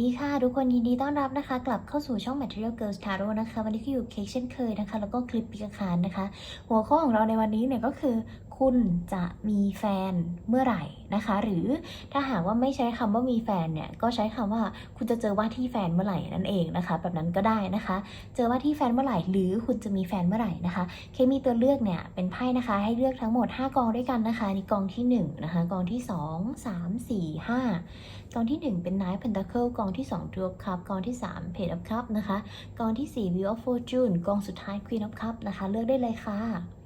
ดีค่ะทุกคนยินดีต้อนรับนะคะ กลับเข้าสู่ช่อง Material Girls Tarot นะคะ วันนี้ก็อยู่เค้กเช่นเคยนะคะ แล้วก็คลิปปีกขานนะคะ หัวข้อของเราในวันนี้เนี่ยก็คือ คุณจะมีแฟนเมื่อไหร่นะคะ หรือถ้าหากว่าไม่ใช้คำว่ามีแฟนเนี่ยก็ใช้คำว่าคุณจะเจอว่าที่แฟนเมื่อไหร่นั่นเองนะคะ แบบนั้นก็ได้นะคะ เจอว่าที่แฟนเมื่อไหร่ หรือคุณจะมีแฟนเมื่อไหร่นะคะ เคมีตัวเลือกเนี่ยเป็นไพ่นะคะ ให้เลือกทั้งหมด 5 กองด้วยกันนะคะนี่กองที่1นะคะกองที่ 2 3 4 5 กองที่ 1 เป็น Nine Pentacle กองที่2 Two of Cup กองที่ 3 Page of Cup นะคะ กองที่ 4 Wheel of Fortune กองสุดท้าย Queen of Cup นะคะ เลือกได้เลยค่ะ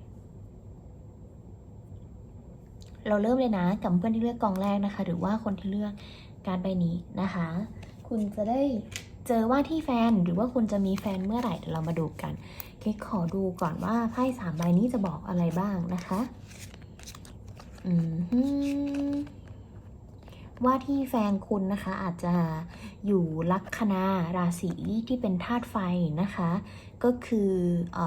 เราเริ่มเลยนะกับเพื่อนที่เลือกกองแรกนะคะ หรือว่าคนที่เลือกการใบนี้นะคะ คุณจะได้เจอว่าที่แฟนหรือว่าคุณจะมีแฟนเมื่อไหร่เดี๋ยวเรามาดูกัน เค้กขอดูก่อนว่าไพ่สามใบนี้จะบอกอะไรบ้างนะคะอืมว่าที่แฟนคุณนะคะอาจจะอยู่ลัคนาราศีที่เป็นธาตุไฟนะคะ ก็คือเอ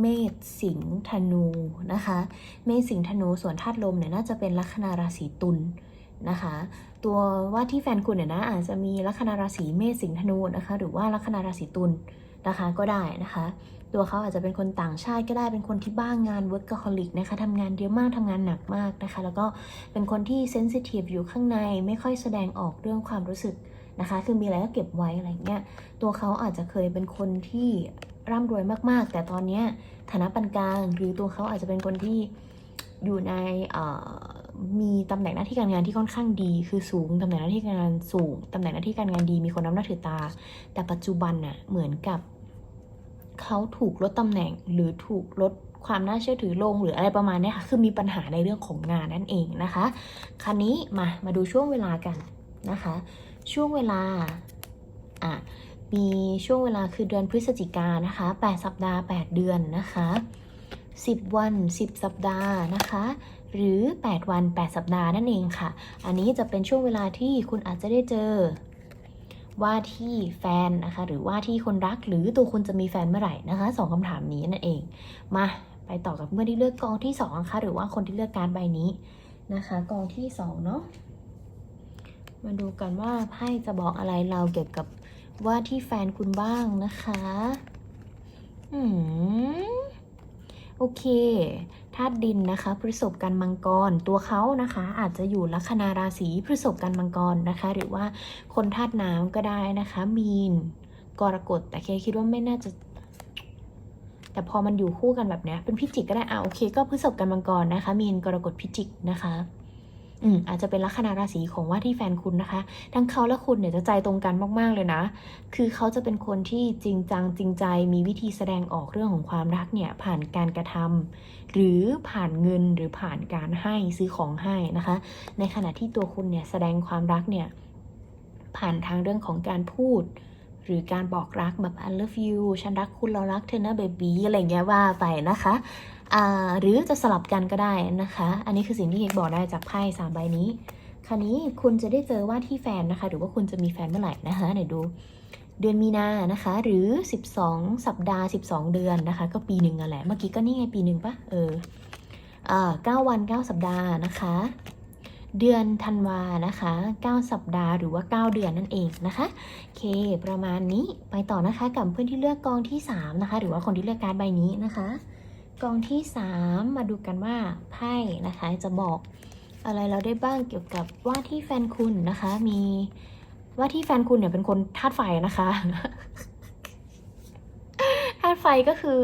เมษสิงห์ธนูนะคะ เมษสิงห์ธนูส่วนธาตุลมเนี่ยน่าจะเป็นลัคนาราศีตุลนะคะ ตัวว่าที่แฟนคุณเนี่ยนะอาจจะมีลัคนาราศีเมษสิงห์ธนูนะคะ หรือว่าลัคนาราศีตุลนะคะก็ได้นะคะ ตัวเขาอาจจะเป็นคนต่างชาติก็ได้เป็นคนที่บ้างงาน workaholic นะคะทำงานเยอะมากทำงานหนักมากนะคะ แล้วก็เป็นคนที่ sensitive อยู่ข้างในไม่ค่อยแสดงออกเรื่องความรู้สึก นะคะ คือมีอะไรก็เก็บไว้อะไรเงี้ย ตัวเขาอาจจะเคยเป็นคนที่ร่ำรวยมากๆ แต่ตอนเนี้ยฐานะปานกลางหรือตัวเขาอาจจะเป็นคนที่อยู่ในมีตำแหน่งหน้าที่การงานที่ค่อนข้างดี คือสูงตำแหน่งหน้าที่การงานสูงตำแหน่งหน้าที่การงานดี มีคนนับหน้าถือตา แต่ปัจจุบันน่ะเหมือนกับเขาถูกลดตำแหน่งหรือถูกลดความน่าเชื่อถือลงหรืออะไรประมาณนี้ค่ะ คือมีปัญหาในเรื่องของงานนั่นเองนะคะ คราวนี้มามาดูช่วงเวลากันนะคะ ช่วงเวลาอะมีช่วงเวลาคือเดือนพฤศจิกานะคะ 8 สัปดาห์ 8 เดือนนะคะ 10 วัน 10 สัปดาห์นะคะ หรือ 8 วัน 8 สัปดาห์นั่นเองค่ะ อันนี้จะเป็นช่วงเวลาที่คุณอาจจะได้เจอ ว่าที่แฟนนะคะ หรือว่าที่คนรักหรือตัวคุณจะมีแฟนเมื่อไหร่นะคะสองคำถามนี้นั่นเอง มาไปต่อกับเมื่อที่เลือกกองที่สองนะคะหรือว่าคนที่เลือกการใบนี้นะคะ กองที่สองเนาะ มาดูกันว่าไพ่จะบอกอะไรเราเกี่ยวกับว่าที่แฟนคุณบ้างนะคะ อืมโอเค ธาตุดินนะคะพฤษภกันมังกร ตัวเขานะคะ อาจจะอยู่ลัคนาราศีพฤษภกันมังกรนะคะ หรือว่าคนธาตุน้ำก็ได้นะคะ มีน กรกฎ แต่เคคิดว่าไม่น่าจะ แต่พอมันอยู่คู่กันแบบนี้เป็นพิจิกก็ได้อะโอเค ก็พฤษภกันมังกรนะคะ มีนกรกฎพิจิกนะคะ อืมอาจจะเป็นลัคนาราศีของว่าที่แฟนคุณนะคะ ทั้งเขาและคุณเนี่ยจะใจตรงกันมาก ๆ เลยนะ คือเขาจะเป็นคนที่จริงจังจริงใจมีวิธีแสดงออกเรื่องของความรักเนี่ยผ่านการกระทำหรือผ่านเงินหรือผ่านการให้ซื้อของให้นะคะ ในขณะที่ตัวคุณเนี่ยแสดงความรักเนี่ยผ่านทางเรื่องของการพูด หรือการบอกรักแบบ I love you ฉันรักคุณเรารักเธอนะเบบีอะไรเงี้ยว่าไปนะคะอ่าหรือจะสลับกันก็ได้นะคะ อันนี้คือสิ่งที่เอกบอกได้จากไพ่สามใบนี้ คราวนี้คุณจะได้เจอว่าที่แฟนนะคะ หรือว่าคุณจะมีแฟนเมื่อไหร่นะคะไหนดูเดือนมีนานะคะ หรือ 12 สัปดาห์ 12 เดือนนะคะ ก็ปีหนึ่งอะแหละ เมื่อกี้ก็นี่ไงปีหนึ่งปะเอออ่าวัน 9 สัปดาห์นะคะ เดือนธันวานะคะ 9 สัปดาห์หรือว่า 9 เดือนนั่นเองนะคะโอเค ประมาณนี้ไปต่อนะคะกับเพื่อนที่เลือกกองที่ 3 นะคะ หรือว่าคนที่เลือกการดใบนี้นะคะ กองที่ 3 มาดูกันว่าไพ่นะคะจะบอกอะไรเราได้บ้างเกี่ยวกับว่าที่แฟนคุณนะคะ มีว่าที่แฟนคุณเนี่ยเป็นคนธาตุไฟนะคะาตุไฟก็คือ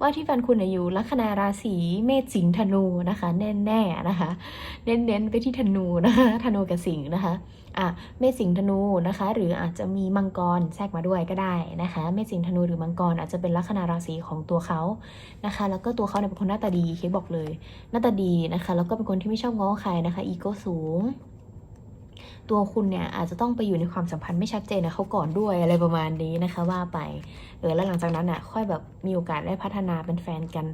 ว่าที่แฟนคุณอยู่ลัคนาราศีเมษสิงห์ธนูนะคะ แน่ๆนะคะ เน้นๆไปที่ธนูนะคะธนูกับสิงห์นะคะอะเมษสิงห์ธนูนะคะ หรืออาจจะมีมังกรแทรกมาด้วยก็ได้นะคะเมษสิงห์ธนูหรือมังกรอาจจะเป็นลัคนาราศีของตัวเขานะคะ แล้วก็ตัวเขาเนี่ยเป็นคนหน้าตาดีเคบอกเลย หน้าตาดีนะคะ แล้วก็เป็นคนที่ไม่ชอบง้อใครนะคะอีโก้สูง ตัวคุณเนี่ยอาจจะต้องไปอยู่ในความสัมพันธ์ไม่ชัดเจนกับเขาก่อนด้วยอะไรประมาณนี้นะคะว่าไปเออแล้วหลังจากนั้นอะค่อยแบบมีโอกาสได้พัฒนาเป็นแฟนกัน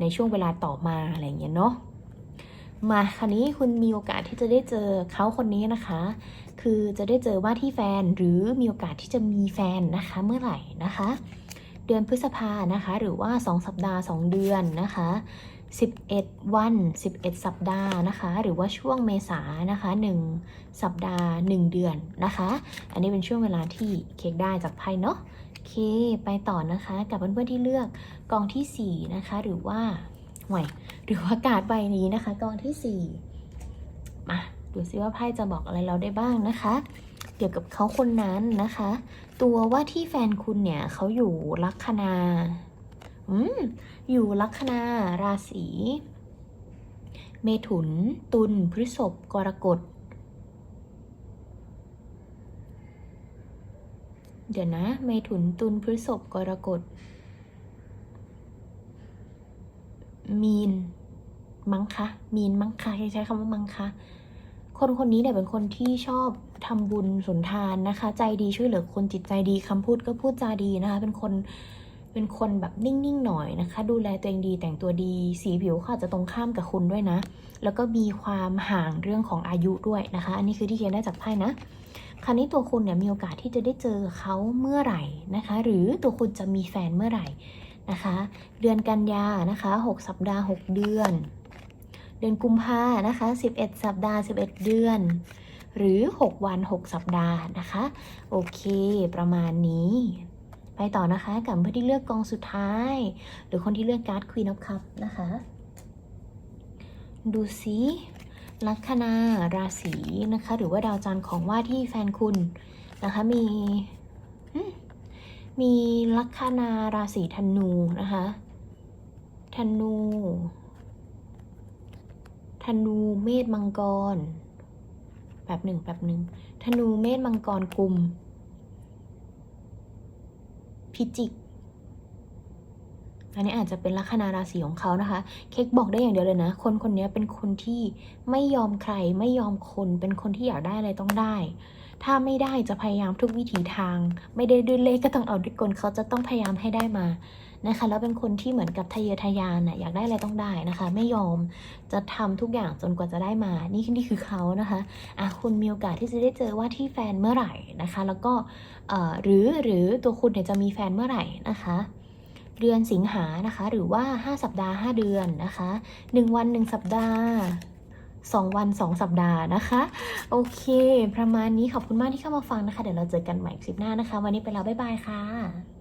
ในช่วงเวลาต่อมาอะไรอย่างเงี้ยเนาะมาคราวนี้คุณมีโอกาสที่จะได้เจอเขาคนนี้นะคะ คือจะได้เจอว่าที่แฟนหรือมีโอกาสที่จะมีแฟนนะคะเมื่อไหร่นะคะ เดือนพฤษภานะคะ หรือว่า 2 สัปดาห์ 2 เดือนนะคะ 11 วัน 11 สัปดาห์นะคะ หรือว่าช่วงเมษานะคะ 1 สัปดาห์ 1 เดือนนะคะ อันนี้เป็นช่วงเวลาที่เค้กได้จากไพ่เนาะโอเค ไปต่อนะคะ กับเพื่อนๆที่เลือกกองทีสี่4 นะคะ หรือว่าห่วยหรือว่าการ์ดใบนี้นะคะกองทีสี่ 4 มาดูซิว่าไพ่จะบอกอะไรเราได้บ้างนะคะ เกี่ยวกับเขาคนนั้นนะคะ ตัวว่าที่แฟนคุณเนี่ยเขาอยู่ลัคนา อืมอยู่ลัคนาราศีเมถุน ตุลพฤษภกรกฎเดี๋ยวนะ เมถุนตุลพฤษภกรกฎ มีน มั้งคะ มีนมั้งคะใช้คำว่ามั้งคะ คนคนนี้เนี่ยเป็นคนที่ชอบทำบุญสุนทานนะคะ ใจดีช่วยเหลือคนจิตใจดีคำพูดก็พูดจาดีนะคะ เป็นคน เป็นคนแบบนิ่งๆหน่อยนะคะ ดูแลตัวเองดีแต่งตัวดี สีผิวเขาอาจจะตรงข้ามกับคุณด้วยนะ แล้วก็มีความห่างเรื่องของอายุด้วยนะคะ อันนี้คือที่เขียนได้จากไพ่นะคราวนี้ตัวคุณเนี่ยมีโอกาสที่จะได้เจอเขาเมื่อไหร่นะคะ หรือตัวคุณจะมีแฟนเมื่อไหร่นะคะ เดือนกันยานะคะ 6 สัปดาห์ 6 เดือน เดือนกุมภานะคะ 11 สัปดาห์ 11 เดือน หรือ 6 วัน 6 สัปดาห์นะคะ โอเค ประมาณนี้ ไปต่อนะคะกับเพื่อนที่เลือกกองสุดท้าย หรือคนที่เลือกการ์ด Queen of Cup นะคะ ดูซิลัคนาราศีนะคะ หรือว่าดาวจันทร์ของว่าที่แฟนคุณนะคะ มีมมีลัคนาราศีธนูนะคะธนูธนูเมษมังกร แบบหนึ่งแบบหนึ่งธนูเมษมังกรกลุ่ม พิจิก อันนี้อาจจะเป็นลัคนาราศีของเขานะคะ เค้กบอกได้อย่างเดียวเลยนะ คนคนนี้เป็นคนที่ไม่ยอมใคร ไม่ยอมคน เป็นคนที่อยากได้อะไรต้องได้ ถ้าไม่ได้จะพยายามทุกวิถีทาง ไม่ได้ด้วยเลขก็ต้องเอาด้วยกลเขาจะต้องพยายามให้ได้มานะคะ แล้วเป็นคนที่เหมือนกับทะเยอทะยานน่ะอยากได้อะไรต้องได้นะคะ ไม่ยอมจะทำทุกอย่างจนกว่าจะได้มา นี่นี่คือเขานะคะอะคุณมีโอกาสที่จะได้เจอว่าที่แฟนเมื่อไหร่นะคะ แล้วก็เอ่อหรือหรือตัวคุณเนี่ยจะมีแฟนเมื่อไหร่นะคะ เดือนสิงหานะคะ หรือว่า 5 สัปดาห์ 5 เดือนนะคะ 1 วัน 1 สัปดาห์2วัน2สัปดาห์นะคะ โอเค ประมาณนี้ขอบคุณมากที่เข้ามาฟังนะคะ เดี๋ยวเราเจอกันใหม่คลิปหน้านะคะ วันนี้ไปแล้ว บ๊ายบายค่ะ